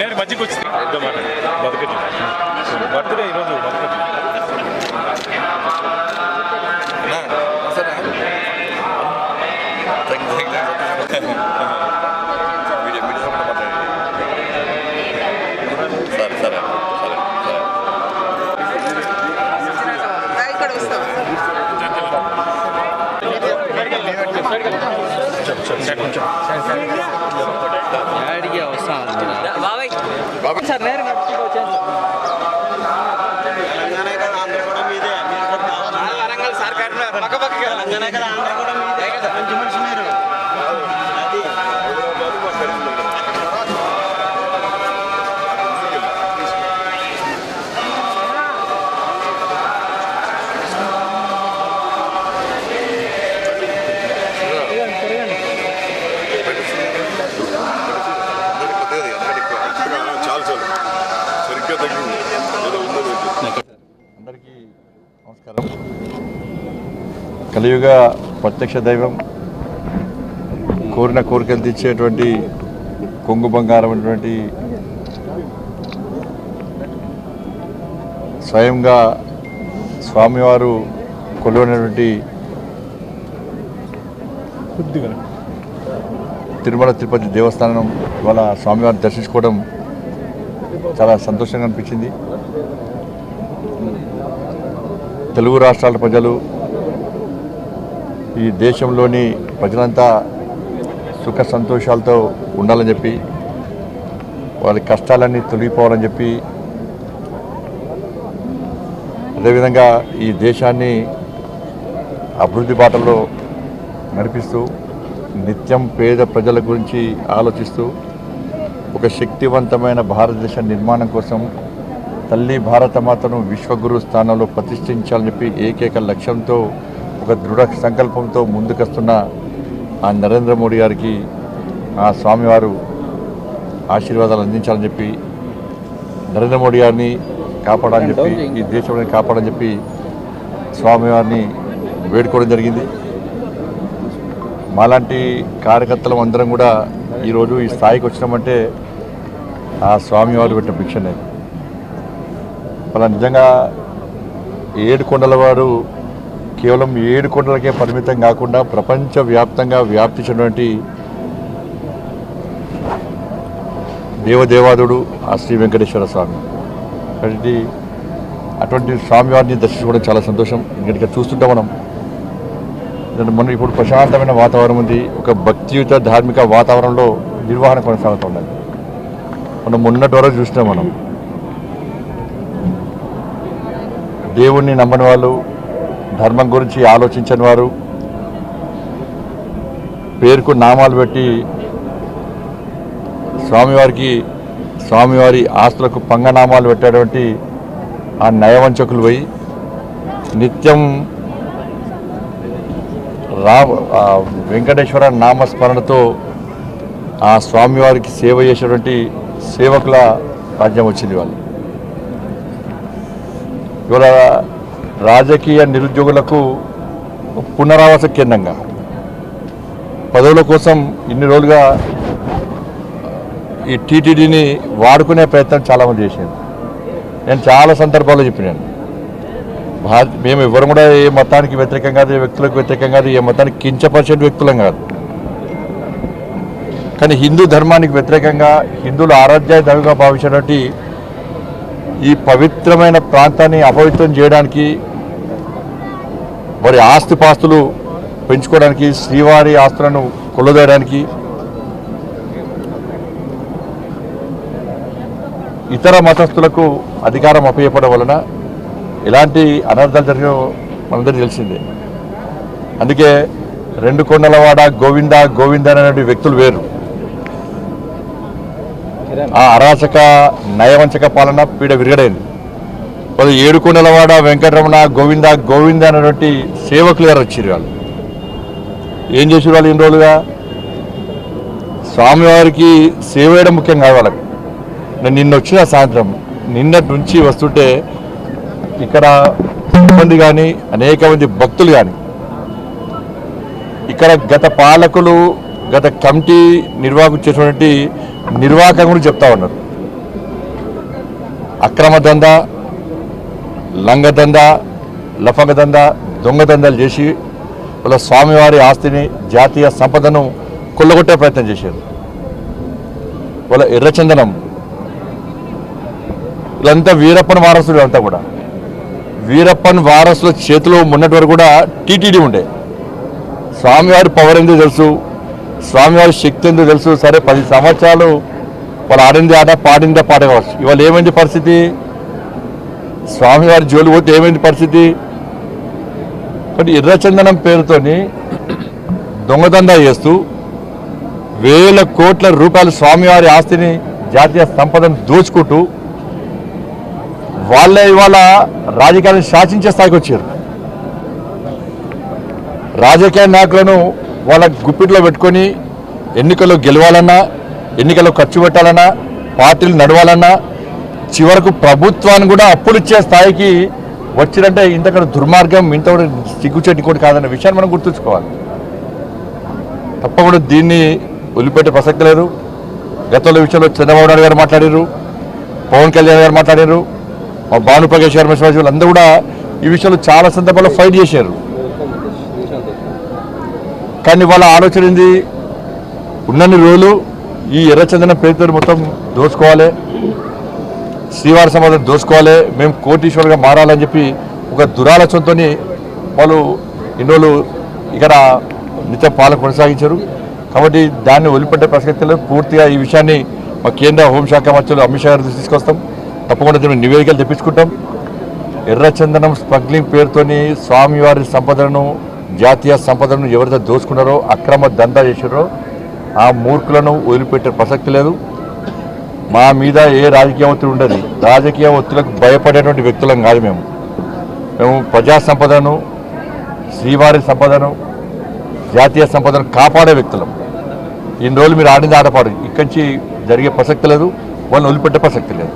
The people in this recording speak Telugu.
నేను మధ్యకి వచ్చింది ఇద్దాం మాట బతుకటి బర్త్డే ఈరోజు బతుకటి సరే సరే సరే సరే ఇక్కడ వస్తాం యాడికి వస్తాం బాబాయ్ సార్. నేరు వరంగల్ సార్ పక్క పక్క కొద్దిగా నమస్కారం. కలియుగ ప్రత్యక్ష దైవం కోరిన కోరికలు తీర్చేటువంటి కొంగు బంగారం అటువంటి స్వయంగా స్వామివారు కొలువైనటువంటి తిరుమల తిరుపతి దేవస్థానం ఇవాళ స్వామివారిని దర్శించుకోవడం చాలా సంతోషంగా అనిపించింది. తెలుగు రాష్ట్రాల ప్రజలు ఈ దేశంలోని ప్రజలంతా సుఖ సంతోషాలతో ఉండాలని చెప్పి వాళ్ళ కష్టాలన్నీ తొలగిపోవాలని చెప్పి అదేవిధంగా ఈ దేశాన్ని అభివృద్ధి బాటలో నడిపిస్తూ నిత్యం పేద ప్రజల గురించి ఆలోచిస్తూ ఒక శక్తివంతమైన భారతదేశ నిర్మాణం కోసం తల్లి భారతమాతను విశ్వగురు స్థానంలో ప్రతిష్ఠించాలని చెప్పి ఏకైక లక్ష్యంతో ఒక దృఢ సంకల్పంతో ముందుకొస్తున్న ఆ నరేంద్ర మోడీ గారికి ఆ స్వామివారు ఆశీర్వాదాలు అందించాలని చెప్పి నరేంద్ర మోడీ గారిని కాపాడాలని చెప్పి ఈ దేశంలో కాపాడని చెప్పి స్వామివారిని వేడుకోవడం జరిగింది. మాలాంటి కార్యకర్తలం అందరం కూడా ఈరోజు ఈ స్థాయికి వచ్చినామంటే ఆ స్వామివారు పెట్టిన భిక్షనే అలా నిజంగా ఏడు కొండల వారు కేవలం ఏడు కొండలకే పరిమితం కాకుండా ప్రపంచవ్యాప్తంగా వ్యాప్తి చెందినటువంటి దేవదేవాదుడు ఆ శ్రీ వెంకటేశ్వర స్వామి. కాబట్టి అటువంటి స్వామివారిని దర్శించుకోవడం చాలా సంతోషం. ఇక్కడ చూస్తుంటే మనం మొన్న ఇప్పుడు ప్రశాంతమైన వాతావరణం ఉంది. ఒక భక్తియుత ధార్మిక వాతావరణంలో నిర్వహణ కొనసాగుతున్నది మనం మొన్నటి వరకు చూసినాం మనం. దేవుణ్ణి నమ్మని వాళ్ళు ధర్మం గురించి ఆలోచించని వారు పేరుకు నామాలు పెట్టి స్వామివారికి స్వామివారి ఆస్తులకు పంగనామాలు పెట్టేటువంటి ఆ నయవంచకులు పోయి నిత్యం రా వెంకటేశ్వర నామస్మరణతో ఆ స్వామివారికి సేవ చేసేటువంటి సేవకుల రాజ్యం వచ్చింది వాళ్ళు. ఇవాళ రాజకీయ నిరుద్యోగులకు పునరావాస కేంద్రంగా. పదవుల కోసం ఇన్ని రోజులుగా ఈ టీటీడీని వాడుకునే ప్రయత్నం చాలామంది చేసింది నేను చాలా సందర్భాల్లో చెప్పినాను. భారత మేము ఎవరు కూడా ఏ మతానికి వ్యతిరేకం కాదు ఏ వ్యక్తులకు వ్యతిరేకం కాదు ఏ మతానికి కించపరిచే వ్యక్తులం కాదు. కానీ హిందూ ధర్మానికి వ్యతిరేకంగా హిందువుల ఆరాధ్య దైవంగా భావించినటువంటి ఈ పవిత్రమైన ప్రాంతాన్ని అపవిత్రం చేయడానికి వారి ఆస్తిపాస్తులు పెంచుకోవడానికి శ్రీవారి ఆస్తులను కొల్లదేయడానికి ఇతర మతస్థులకు అధికారం అప్పయ్యపడం వలన ఎలాంటి అనర్థాలు జరిగిన మనందరికీ తెలిసిందే. అందుకే రెండు కొండలవాడ గోవింద గోవింద అనేటువంటి వ్యక్తులు వేరు. ఆ అరాచక నయవంచక పాలన పీడ విరగడైంది. కొద్ది ఏడుకొండలవాడ వెంకటరమణ గోవింద గోవింద అనేటువంటి సేవకులు గారు వచ్చారు వాళ్ళు ఏం చేసారు వాళ్ళు ఇన్ని రోజులుగా? స్వామివారికి సేవ చేయడం ముఖ్యం కాదు వాళ్ళకి. నేను నిన్న వచ్చిన సాయంత్రం నిన్నటి నుంచి వస్తుంటే ఇక్కడ మంది కానీ అనేక మంది భక్తులు కానీ ఇక్కడ గత పాలకులు గత కమిటీ నిర్వాహకులు చేసినటువంటి నిర్వాహకం కూడా చెప్తా ఉన్నారు. అక్రమ దంద లంగ దందా లఫంగ దందా దొంగ దందాలు చేసి వాళ్ళ స్వామివారి ఆస్తిని జాతీయ సంపదను కొల్లగొట్టే ప్రయత్నం చేశారు. వాళ్ళ ఎర్రచందనం. వీళ్ళంతా వీరప్పన్ వారసులు అంతా కూడా. వీరప్పన్ వారసుల చేతిలో ఉన్నటి వరకు కూడా టీటీడీ ఉండే. స్వామివారి పవర్ ఎందుకు తెలుసు. స్వామివారి శక్తి ఎందుకు తెలుసు. సరే పది సంవత్సరాలు వాళ్ళు ఆడింది ఆట పాడిందా పాట కావచ్చు. ఇవాళ ఏమైంది పరిస్థితి? స్వామివారి జోలు పోతే ఏమైంది పరిస్థితి? కాబట్టి ఎర్రచందనం పేరుతోని దొంగదందా చేస్తూ వేల కోట్ల రూపాయలు స్వామివారి ఆస్తిని జాతీయ సంపదను దోచుకుంటూ వాళ్ళే ఇవాళ రాజకీయాన్ని శాసించే స్థాయికి వచ్చారు. రాజకీయ నాయకులను వాళ్ళ గుప్పిట్లో పెట్టుకొని ఎన్నికల్లో గెలవాలన్నా ఎన్నికల్లో ఖర్చు పెట్టాలన్నా పార్టీలు నడవాలన్నా చివరకు ప్రభుత్వాన్ని కూడా అప్పులు ఇచ్చే స్థాయికి వచ్చిరంటే ఇంతకన్నా దుర్మార్గం ఇంత కూడా సిగ్గుచేటి కూడా కాదన్న విషయాన్ని మనం గుర్తుంచుకోవాలి. తప్పకుండా దీన్ని వదిలిపెట్టే ప్రసక్తి లేదు. గతంలో విషయంలో చంద్రబాబు నాయుడు గారు మాట్లాడారు పవన్ కళ్యాణ్ గారు మాట్లాడారు మా భానుప్రకాష్ గారు మిశ్రా అందరూ కూడా ఈ విషయంలో చాలా సందర్భాల్లో ఫైట్ చేశారు. కానీ వాళ్ళ ఆలోచన ఏంది? ఉన్నన్ని రోజులు ఈ ఎర్రచందనం పేరుతో మొత్తం దోచుకోవాలి. శ్రీవారి సమాధానం దోచుకోవాలి. మేము కోటీశ్వరుగా మారాలని చెప్పి ఒక దురాలోచనతో వాళ్ళు ఇన్ని ఇక్కడ నిత్య పాలన కొనసాగించారు. కాబట్టి దాన్ని వదిలిపెట్టే ప్రసక్తి పూర్తిగా ఈ విషయాన్ని మా కేంద్ర హోంశాఖ మంత్రులు అమిత్ షా గారు తీసుకొస్తాం. తప్పకుండా దీని నివేదికలు తెప్పించుకుంటాం. ఎర్రచందనం స్మగ్లింగ్ పేరుతోని స్వామివారి సంపదను జాతీయ సంపదను ఎవరైతే దోచుకున్నారో అక్రమ దందా చేశారో ఆ మూర్ఖులను వదిలిపెట్టే ప్రసక్తి లేదు. మా మీద ఏ రాజకీయ ఒత్తిడి ఉండదు. రాజకీయ ఒత్తిడికి భయపడేటువంటి వ్యక్తులం కాదు మేము. మేము ప్రజా సంపదను శ్రీవారి సంపదను జాతీయ సంపదను కాపాడే వ్యక్తులం. ఇన్ని రోజులు మీరు ఆడింది ఆడపాడు. ఇక్కడి నుంచి జరిగే ప్రసక్తి లేదు. వాళ్ళని వదిలిపెట్టే ప్రసక్తి లేదు.